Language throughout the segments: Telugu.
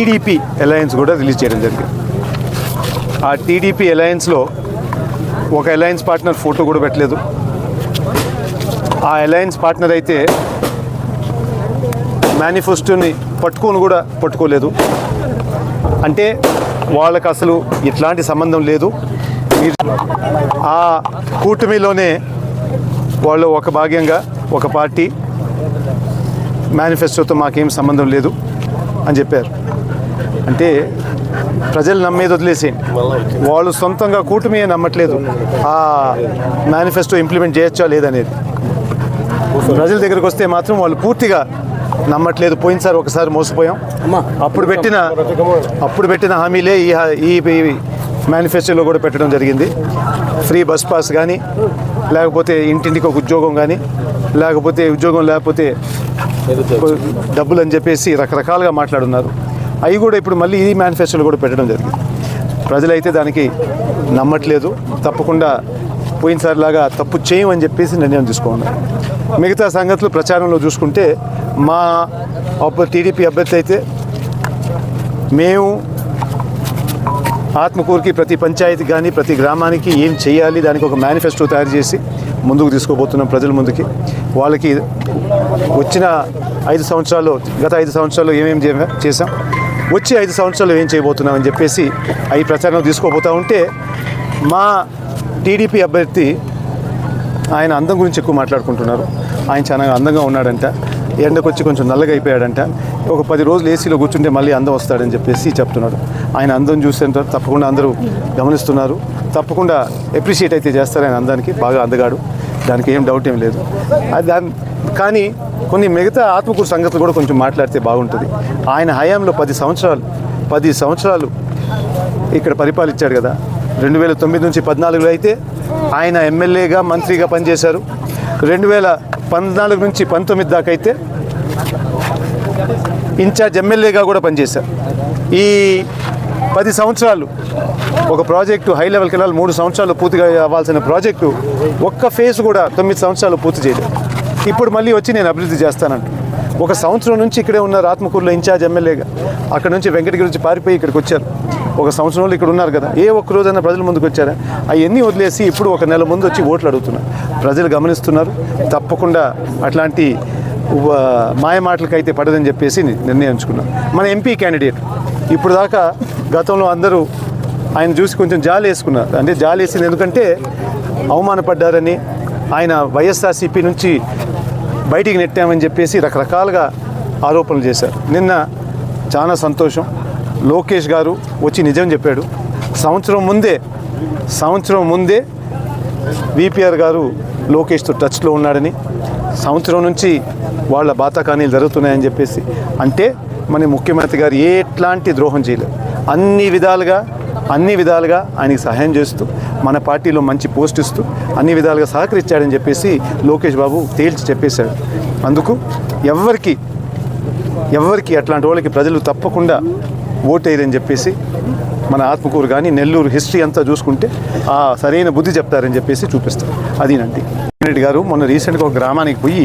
టీడీపీ అలయన్స్ కూడా రిలీజ్ చేయడం జరిగింది. ఆ టీడీపీ అలయన్స్లో ఒక అలయన్స్ పార్ట్నర్ ఫోటో కూడా పెట్టలేదు. ఆ అలయన్స్ పార్ట్నర్ అయితే మేనిఫెస్టోని పట్టుకొని కూడా పట్టుకోలేదు. అంటే వాళ్ళకి అసలు ఇట్లాంటి సంబంధం లేదు. ఆ కూటమిలోనే వాళ్ళు ఒక భాగ్యంగా ఒక పార్టీ మేనిఫెస్టోతో మాకేం సంబంధం లేదు అని చెప్పారు. అంటే ప్రజలు నమ్మేది వదిలేసేయండి. వాళ్ళు సొంతంగా కూటమి నమ్మట్లేదు. ఆ మేనిఫెస్టో ఇంప్లిమెంట్ చేయొచ్చా లేదనేది ప్రజల దగ్గరకు వస్తే మాత్రం వాళ్ళు పూర్తిగా నమ్మట్లేదు. పోయినసారి ఒకసారి మోసపోయాం. అప్పుడు పెట్టిన అప్పుడు పెట్టిన హామీలే ఈ ఈ మేనిఫెస్టోలో కూడా పెట్టడం జరిగింది. ఫ్రీ బస్ పాస్ కానీ లేకపోతే ఇంటింటికి ఒక ఉద్యోగం కానీ లేకపోతే ఉద్యోగం లేకపోతే డబ్బులు అని చెప్పేసి రకరకాలుగా మాట్లాడున్నారు. అవి కూడా ఇప్పుడు మళ్ళీ ఈ మేనిఫెస్టోలో కూడా పెట్టడం జరిగింది. ప్రజలైతే దానికి నమ్మట్లేదు. తప్పకుండా పోయినసారిలాగా తప్పు చేయమని చెప్పేసి నిర్ణయం తీసుకున్నాను మిగతా సంగతులు ప్రచారంలో చూసుకుంటే మా టీడీపీ అభ్యర్థి అయితే మేము ఆత్మకూరుకి ప్రతి పంచాయతీ కానీ ప్రతి గ్రామానికి ఏం చేయాలి దానికి ఒక మేనిఫెస్టో తయారు చేసి ముందుకు తీసుకోబోతున్నాం ప్రజల ముందుకి. వాళ్ళకి వచ్చిన ఐదు సంవత్సరాలు గత ఐదు సంవత్సరాలు ఏమేమి చేసాం వచ్చే ఐదు సంవత్సరాలు ఏం చేయబోతున్నాం అని చెప్పేసి అవి ప్రచారం తీసుకోబోతూ ఉంటే మా టీడీపీ అభ్యర్థి ఆయన అందం గురించి ఎక్కువ మాట్లాడుకుంటున్నారు. ఆయన చాలా అందంగా ఉన్నాడంట. ఎండకొచ్చి కొంచెం నల్లగా అయిపోయాడంట. ఒక పది రోజులు ఏసీలో కూర్చుంటే మళ్ళీ అందం వస్తాడని చెప్పేసి చెప్తున్నాడు. ఆయన అందం చూసేంత తప్పకుండా అందరూ గమనిస్తున్నారు. తప్పకుండా ఎప్రిషియేట్ అయితే చేస్తారు ఆయన అందానికి. బాగా అందగాడు. దానికి ఏం డౌట్ ఏం లేదు. అది దాని కానీ కొన్ని మిగతా ఆత్మకూరు సంగతులు కూడా కొంచెం మాట్లాడితే బాగుంటుంది. ఆయన హయాంలో పది సంవత్సరాలు పది సంవత్సరాలు ఇక్కడ పరిపాలించాడు కదా. రెండు వేల తొమ్మిది నుంచి పద్నాలుగులో అయితే ఆయన ఎమ్మెల్యేగా మంత్రిగా పనిచేశారు. రెండు వేల పద్నాలుగు నుంచి పంతొమ్మిది దాకా అయితే ఇన్ఛార్జ్ ఎమ్మెల్యేగా కూడా పనిచేశారు. ఈ పది సంవత్సరాలు ఒక ప్రాజెక్టు హై లెవెల్కి వెళ్ళాలి మూడు సంవత్సరాలు పూర్తిగా అవ్వాల్సిన ప్రాజెక్టు ఒక్క ఫేజ్ కూడా తొమ్మిది సంవత్సరాలు పూర్తి చేయలేదు. ఇప్పుడు మళ్ళీ వచ్చి నేను అభివృద్ధి చేస్తానంట. ఒక సంవత్సరం నుంచి ఇక్కడే ఉన్నారు ఆత్మకూరులో ఇన్ఛార్జ్ ఎమ్మెల్యేగా అక్కడ నుంచి వెంకటగిరి నుంచి పారిపోయి ఇక్కడికి వచ్చారు. ఒక సంవత్సరంలో ఇక్కడ ఉన్నారు కదా ఏ ఒక్క రోజైనా ప్రజల ముందుకు వచ్చారా? అవన్నీ వదిలేసి ఇప్పుడు ఒక నెల ముందు వచ్చి ఓట్లు అడుగుతున్నారు. ప్రజలు గమనిస్తున్నారు. తప్పకుండా అట్లాంటి మాయ మాటలకైతే పడదని చెప్పేసి నిర్ణయించుకున్నాను మన ఎంపీ క్యాండిడేట్. ఇప్పుడు దాకా గతంలో అందరూ ఆయన చూసి కొంచెం జాలి వేసుకున్నారు. అంటే జాలి వేసింది ఎందుకంటే అవమానపడ్డారని ఆయన వైఎస్ఆర్సీపీ నుంచి బయటికి నెట్టామని చెప్పేసి రకరకాలుగా ఆరోపణలు చేశారు. నిన్న చాలా సంతోషం. లోకేష్ గారు వచ్చి నిజం చెప్పాడు. సంవత్సరం ముందే సంవత్సరం ముందే విపిఆర్ గారు లోకేష్తో టచ్లో ఉన్నాడని సంవత్సరం నుంచి వాళ్ళ బాతాకానీలు జరుగుతున్నాయని చెప్పేసి. అంటే మన ముఖ్యమంత్రి గారు ఎట్లాంటి ద్రోహం చేయలేదు. అన్ని విధాలుగా అన్ని విధాలుగా ఆయనకి సహాయం చేస్తూ మన పార్టీలో మంచి పోస్ట్ ఇస్తూ అన్ని విధాలుగా సహకరించాడని చెప్పేసి లోకేష్ బాబు తేల్చి చెప్పేశాడు. అందుకు ఎవరికి ఎవరికి అట్లాంటి వాళ్ళకి ప్రజలు తప్పకుండా ఓటేయరని చెప్పేసి మన ఆత్మకూరు కానీ నెల్లూరు హిస్టరీ అంతా చూసుకుంటే ఆ సరైన బుద్ధి చెప్తారని చెప్పేసి చూపిస్తారు. అదేనండి రెడ్డి గారు మొన్న రీసెంట్గా ఒక గ్రామానికి పోయి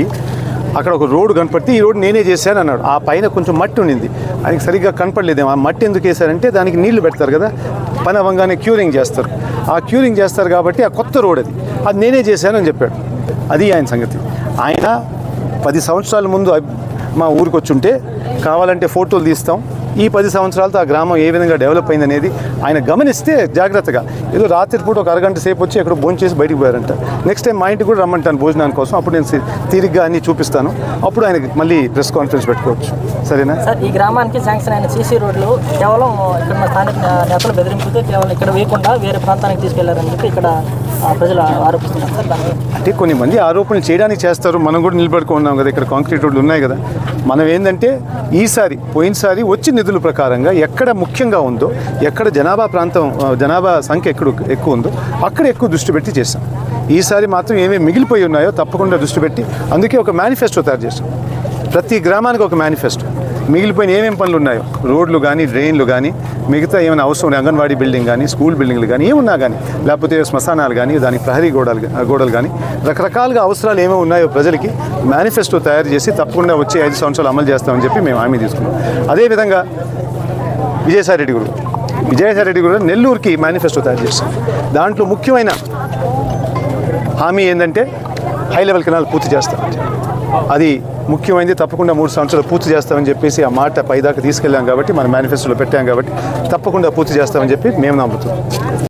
అక్కడ ఒక రోడ్డు కనపడితే ఈ రోడ్డు నేనే చేశాను అన్నాడు. ఆ పైన కొంచెం మట్టి ఉండింది. ఆయనకి సరిగ్గా కనపడలేదేమో ఆ మట్టి ఎందుకు వేశారంటే దానికి నీళ్ళు పెడతారు కదా. పని అవ్వగానే క్యూరింగ్ చేస్తారు. ఆ క్యూరింగ్ చేస్తారు కాబట్టి ఆ కొత్త రోడ్ అది. అది నేనే చేశానని చెప్పాడు. అది ఆయన సంగతి. ఆయన పది సంవత్సరాల ముందు మా ఊరికి వచ్చి ఉంటే కావాలంటే ఫోటోలు తీస్తాం. ఈ పది సంవత్సరాలతో ఆ గ్రామం ఏ విధంగా డెవలప్ అయింది అనేది ఆయన గమనిస్తే జాగ్రత్తగా. ఏదో రాత్రిపూట ఒక అరగంట సేపు వచ్చి ఎక్కడ భోజనం చేసి బయటికి పోయారంట. నెక్స్ట్ టైం మా ఇంటికి కూడా రమ్మంటాను భోజనానికి కోసం. అప్పుడు నేను తీరిగ్గా అన్ని చూపిస్తాను. అప్పుడు ఆయనకి మళ్ళీ ప్రెస్ కాన్ఫరెన్స్ పెట్టుకోవచ్చు. సరేనా? సార్ ఈ గ్రామానికి శాంక్షన్ అయిన సీసీ రోడ్లు కేవలం ఇక్కడ స్థానిక నేతల బెదిరింపుతో కేవలం ఇక్కడ వేయకుండా వేరే ప్రాంతానికి తీసుకెళ్ళారని చెప్పి ఇక్కడ ప్రజలు ఆరోపిస్తున్నారు అంటే కొన్ని మంది ఆరోపణలు చేయడానికి చేస్తారు. మనం కూడా నిలబడుకున్నాం కదా. ఇక్కడ కాంక్రీట్ రోడ్లు ఉన్నాయి కదా. మనం ఏంటంటే ఈసారి పోయినసారి వచ్చిన నిధుల ప్రకారంగా ఎక్కడ ముఖ్యంగా ఉందో ఎక్కడ జనాభా ప్రాంతం జనాభా సంఖ్య ఎక్కడ ఎక్కువ ఉందో అక్కడ ఎక్కువ దృష్టి పెట్టి చేస్తాం ఈసారి మాత్రం ఏమేమి మిగిలిపోయి ఉన్నాయో తప్పకుండా దృష్టి పెట్టి అందుకే ఒక మేనిఫెస్టో తయారు చేస్తాం ప్రతి గ్రామానికి ఒక మేనిఫెస్టో. మిగిలిపోయిన ఏమేమి పనులు ఉన్నాయో రోడ్లు కానీ డ్రైన్లు కానీ మిగతా ఏమైనా అవసరం ఉన్నాయి అంగన్వాడీ బిల్డింగ్ కానీ స్కూల్ బిల్డింగ్లు కానీ ఏమున్నా కానీ లేకపోతే శ్మశానాలు కానీ దానికి ప్రహరీ గోడలు గోడలు కానీ రకరకాలుగా అవసరాలు ఏమేమి ఉన్నాయో ప్రజలకి మేనిఫెస్టో తయారు చేసి తప్పకుండా వచ్చే ఐదు సంవత్సరాలు అమలు చేస్తామని చెప్పి మేము హామీ తీసుకున్నాం. అదేవిధంగా విజయసాయి రెడ్డి గురు విజయసాయి రెడ్డి గురు నెల్లూరుకి మేనిఫెస్టో తయారు చేస్తాం దాంట్లో ముఖ్యమైన హామీ ఏంటంటే హై లెవెల్ కెనాల్ పూర్తి చేస్తాం అది ముఖ్యమైనది తప్పకుండా మూడు సంవత్సరాలు పూర్తి చేస్తామని చెప్పేసి ఆ మాట పైదాకా తీసుకెళ్ళాం కాబట్టి మన మేనిఫెస్టోలో పెట్టాం కాబట్టి తప్పకుండా పూర్తి చేస్తామని చెప్పి మేము నమ్ముతున్నాం.